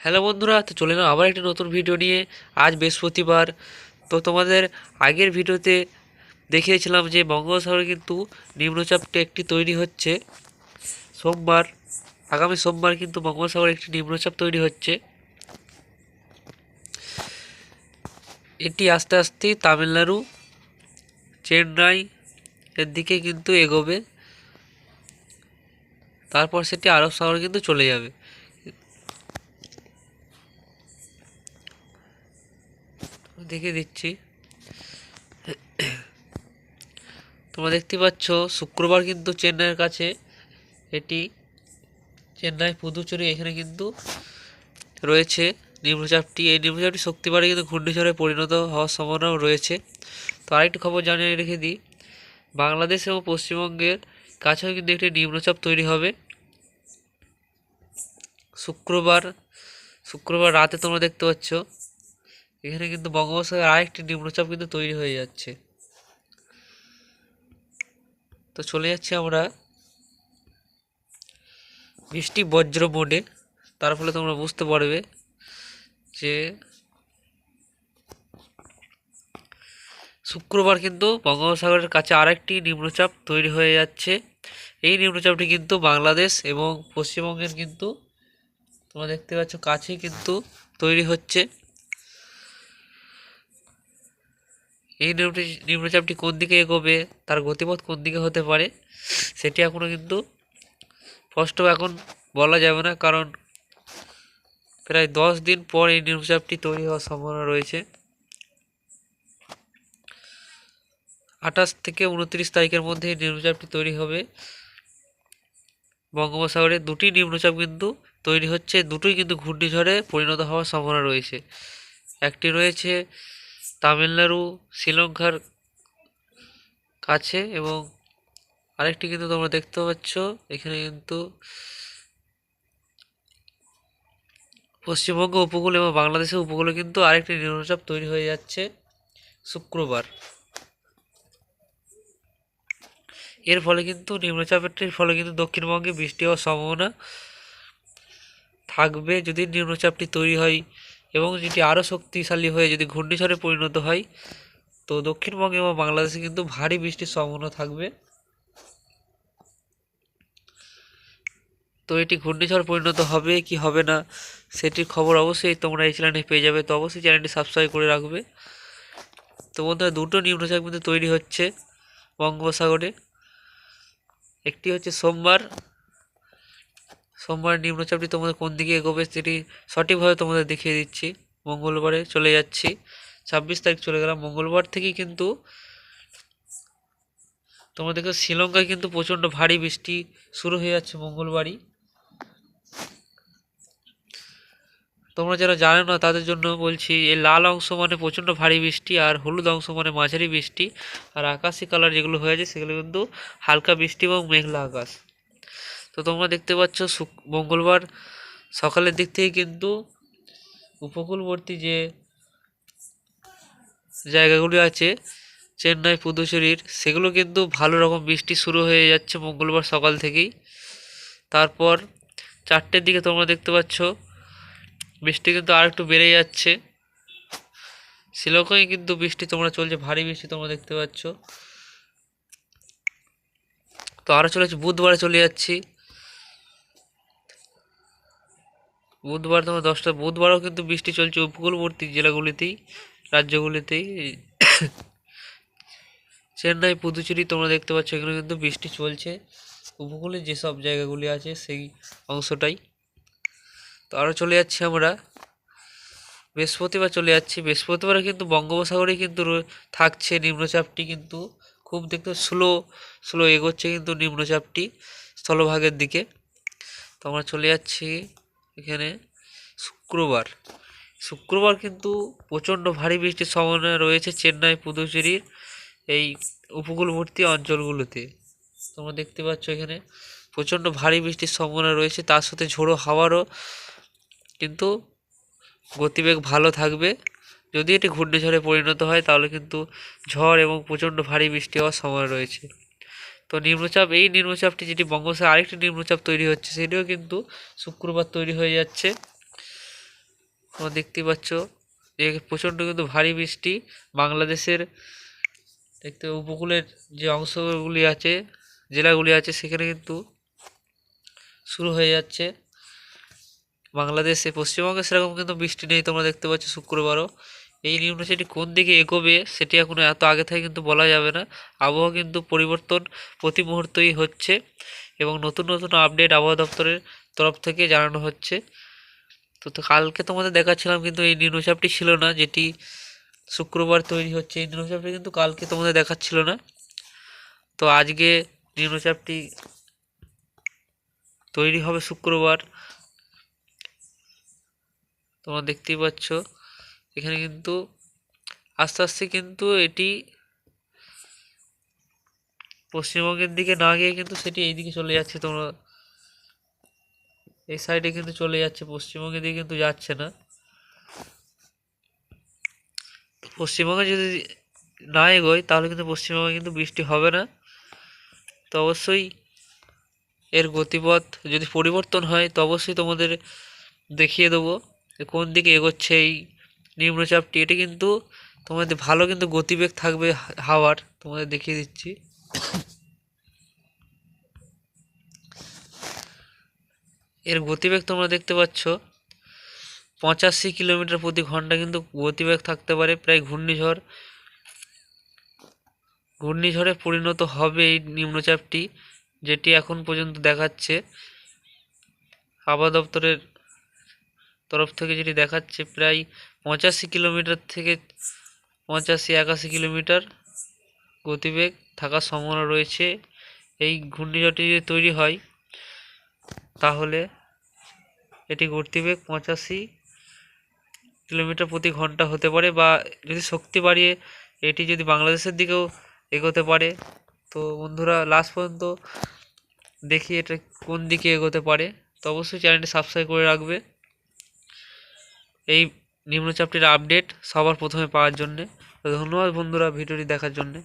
Hello বন্ধুরা, তো চলে আবার একটি নতুন ভিডিও নিয়ে। আজ বৃহস্পতিবার। তো তোমাদের আগের ভিডিওতে দেখিয়েছিলাম যে বঙ্গোপসাগরে কিন্তু নিম্নচাপটি একটি তৈরি হচ্ছে। সোমবার, আগামী সোমবার কিন্তু বঙ্গোপসাগরে একটি নিম্নচাপ তৈরি হচ্ছে। এটি আস্তে আস্তে তামিলনাড়ু, চেন্নাই এর দিকে কিন্তু এগোবে। তারপর সেটি আরব সাগরে কিন্তু চলে যাবে। দেখে দিচ্ছি। তোমরা দেখতে পাচ্ছ, শুক্রবার কিন্তু চেন্নাইয়ের কাছে এটি চেন্নাই পুদুচেরি এখানে কিন্তু রয়েছে নিম্নচাপটি। এই নিম্নচাপটি শক্তি বাড়ে কিন্তু ঘূর্ণিঝড়ে পরিণত হওয়ার সম্ভাবনাও রয়েছে। তো আরেকটি খবর জানিয়ে রেখে দিই, বাংলাদেশ এবং পশ্চিমবঙ্গের কাছেও কিন্তু একটি নিম্নচাপ তৈরি হবে। শুক্রবার শুক্রবার রাতে তোমরা দেখতে পাচ্ছ এখানে কিন্তু বঙ্গোপসাগরে আরেকটি নিম্নচাপ কিন্তু তৈরি হয়ে যাচ্ছে। তো চলে যাচ্ছি আমরা বৃষ্টি বজ্র মোডে তার ফলে তোমরা বুঝতে পারবে যে শুক্রবার কিন্তু বঙ্গোপসাগরের কাছে আরেকটি নিম্নচাপ তৈরি হয়ে যাচ্ছে। এই নিম্নচাপটি কিন্তু বাংলাদেশ এবং পশ্চিমবঙ্গের কিন্তু তোমরা দেখতে পাচ্ছ কাছেই কিন্তু তৈরি হচ্ছে। এই নিম্নচাপটি কোন দিকে এগোবে, তার গতিপথ কোন দিকে হতে পারে, সেটি এখনও কিন্তু স্পষ্ট এখন বলা যাবে না, কারণ প্রায় দশ দিন পর এই নিম্নচাপটি তৈরি হওয়ার সম্ভাবনা রয়েছে। আঠাশ থেকে উনত্রিশ তারিখের মধ্যে এই নিম্নচাপটি তৈরি হবে। বঙ্গোপসাগরে দুটি নিম্নচাপ কিন্তু তৈরি হচ্ছে, দুটোই কিন্তু ঘূর্ণিঝড়ে পরিণত হওয়ার সম্ভাবনা রয়েছে। একটি রয়েছে তামিলনাড়ু, শ্রীলঙ্কার কাছে এবং আরেকটি কিন্তু তোমরা দেখতে পাচ্ছ। এখানে কিন্তু পশ্চিমবঙ্গ উপকূল এবং বাংলাদেশের উপকূলে কিন্তু আরেকটি নিম্নচাপ তৈরি হয়ে যাচ্ছে শুক্রবার। এর ফলে কিন্তু নিম্নচাপটির ফলে কিন্তু দক্ষিণবঙ্গে বৃষ্টি হওয়ার সম্ভাবনা থাকবে। যদি নিম্নচাপটি তৈরি হয় এবং যেটি আরও শক্তিশালী হয়ে যদি ঘূর্ণিঝড়ে পরিণত হয়, তো দক্ষিণবঙ্গে এবং বাংলাদেশে কিন্তু ভারী বৃষ্টির সম্ভাবনা থাকবে। তো এটি ঘূর্ণিঝড় পরিণত হবে কি হবে না, সেটির খবর অবশ্যই তোমরা এই চ্যানেলে পেয়ে যাবে। তো অবশ্যই চ্যানেলটি সাবস্ক্রাইব করে রাখবে। তো বন্ধুরা, দুটো নিম্নচাপ কিন্তু তৈরি হচ্ছে বঙ্গোপসাগরে। একটি হচ্ছে সোমবার সোমবার নিম্নচাপটি তোমাদের কোন দিকে এগোবে সেটি সঠিকভাবে তোমাদের দেখিয়ে দিচ্ছি। মঙ্গলবারে চলে যাচ্ছি। ছাব্বিশ তারিখ চলে গেলাম। মঙ্গলবার থেকেই কিন্তু তোমরা দেখো শ্রীলঙ্কায় কিন্তু প্রচণ্ড ভারী বৃষ্টি শুরু হয়ে যাচ্ছে মঙ্গলবারই। তোমরা যারা জানো না, তাদের জন্য বলছি, এই লাল অংশ মানে প্রচণ্ড ভারী বৃষ্টি আর হলুদ অংশ মানে মাঝারি বৃষ্টি। আর আকাশি কালার যেগুলো হয়ে আছে, সেগুলো কিন্তু হালকা বৃষ্টি এবং মেঘলা আকাশ। তো তোমরা দেখতে পাচ্ছ মঙ্গলবার সকালের দিক থেকে কিন্তু উপকূলবর্তী যে জায়গাগুলি আছে, চেন্নাই, পুদুচেরির, সেগুলো কিন্তু ভালো রকম বৃষ্টি শুরু হয়ে যাচ্ছে মঙ্গলবার সকাল থেকেই। তারপর চারটের দিকে তোমরা দেখতে পাচ্ছ, বৃষ্টি কিন্তু আর একটু বেড়ে যাচ্ছে। শ্রীলঙ্কায় কিন্তু বৃষ্টি তোমরা চলছে, ভারী বৃষ্টি তোমরা দেখতে পাচ্ছ। তো আরও চলে বুধবারে চলে যাচ্ছি। বুধবার তোমার দশটা, বুধবারও কিন্তু বৃষ্টি চলছে উপকূলবর্তী জেলাগুলিতেই রাজ্যগুলিতেই চেন্নাই, পুদুচেরি তোমরা দেখতে পাচ্ছ, এখানে কিন্তু বৃষ্টি চলছে। উপকূলে যেসব জায়গাগুলি আছে, সেই অংশটাই। তো আরও চলে যাচ্ছি আমরা। বৃহস্পতিবার চলে যাচ্ছি। বৃহস্পতিবারে কিন্তু বঙ্গোপসাগরে কিন্তু থাকছে নিম্নচাপটি কিন্তু খুব দেখতে স্লো স্লো এগোচ্ছে কিন্তু নিম্নচাপটি স্থলভাগের দিকে। তো আমরা চলে যাচ্ছি। এখানে শুক্রবার। শুক্রবার কিন্তু প্রচণ্ড ভারী বৃষ্টির সম্ভাবনা রয়েছে চেন্নাই পুদুচেরির এই উপকূলবর্তী অঞ্চলগুলোতে। তোমরা দেখতে পাচ্ছ এখানে প্রচণ্ড ভারী বৃষ্টির সম্ভাবনা রয়েছে। তার সাথে ঝোড়ো হাওয়ারও কিন্তু গতিবেগ ভালো থাকবে। যদি এটি ঘূর্ণিঝড়ে পরিণত হয়, তাহলে কিন্তু ঝড় এবং প্রচণ্ড ভারী বৃষ্টি হওয়ার সম্ভাবনা রয়েছে। তো নিম্নচাপ, এই নিম্নচাপটি যেটি বঙ্গোপসাগরে আরেকটি নিম্নচাপ তৈরি হচ্ছে, সেটিও কিন্তু শুক্রবার তৈরি হয়ে যাচ্ছে। তোমরা দেখতে পাচ্ছ যে প্রচণ্ড কিন্তু ভারী বৃষ্টি। বাংলাদেশের দেখতে উপকূলের যে অংশগুলি আছে, জেলাগুলি আছে, সেখানে কিন্তু শুরু হয়ে যাচ্ছে। বাংলাদেশে, পশ্চিমবঙ্গে সেরকম কিন্তু বৃষ্টি নেই, তোমরা দেখতে পাচ্ছ শুক্রবারও। এই নিম্নচাপটি কোন দিকে এগোবে সেটি এখনও এত আগে থেকে কিন্তু বলা যাবে না। আবহাওয়া কিন্তু পরিবর্তন প্রতি মুহূর্তেই হচ্ছে এবং নতুন নতুন আপডেট আবহাওয়া দপ্তরের তরফ থেকে জানানো হচ্ছে। তো তো কালকে তোমাদের দেখাচ্ছিলাম কিন্তু এই নিম্নচাপটি ছিল না, যেটি শুক্রবার তৈরি হচ্ছে। এই নিম্নচাপটি কিন্তু কালকে তোমাদের দেখাচ্ছিল না। তো আজকে নিম্নচাপটি তৈরি হবে শুক্রবার। তোমরা দেখতেই পাচ্ছ। এখানে কিন্তু আস্তে আস্তে কিন্তু এটি পশ্চিমবঙ্গের দিকে না গিয়ে কিন্তু সেটি এইদিকে চলে যাচ্ছে তোমরা। এই সাইডে কিন্তু চলে যাচ্ছে, পশ্চিমবঙ্গের দিকে কিন্তু যাচ্ছে না। পশ্চিমবঙ্গে যদি না এগোয়, তাহলে কিন্তু পশ্চিমবঙ্গে কিন্তু বৃষ্টি হবে না। তো অবশ্যই এর গতিপথ যদি পরিবর্তন হয়, তো অবশ্যই তোমাদের দেখিয়ে দেবো কোন দিকে এগোচ্ছে এই নিম্নচাপটি এটি কিন্তু তোমাদের ভালো কিন্তু গতিবেগ থাকবে হাওয়ার, তোমাদের দেখিয়ে দিচ্ছি। এর গতিবেগ তোমরা দেখতে পাচ্ছ, পঁচাশি কিলোমিটার প্রতি ঘণ্টা কিন্তু গতিবেগ থাকতে পারে, প্রায় ঘূর্ণিঝড়। ঘূর্ণিঝড়ে পরিণত হবে এই নিম্নচাপটি যেটি এখন পর্যন্ত দেখাচ্ছে। আবহাওয়া দপ্তরের তরফ থেকে যেটি দেখাচ্ছে, প্রায় পঁচাশি কিলোমিটার থেকে পঁচাশি, একাশি কিলোমিটার গতিবেগ থাকার সম্ভাবনা রয়েছে। এই ঘূর্ণিঝড়টি যদি তৈরি হয়, তাহলে এটি গতিবেগ পঁচাশি কিলোমিটার প্রতি ঘণ্টা হতে পারে বা যদি শক্তি বাড়িয়ে এটি যদি বাংলাদেশের দিকেও এগোতে পারে, তো বন্ধুরা লাস্ট পর্যন্ত দেখি এটা কোন দিকে এগোতে পারে। তো অবশ্যই চ্যানেলটি সাবস্ক্রাইব করে রাখবে। এই নিম্নচাপটির আপডেট সবার প্রথমে পাওয়ার জন্যে। ধন্যবাদ বন্ধুরা ভিডিওটি দেখার জন্যে।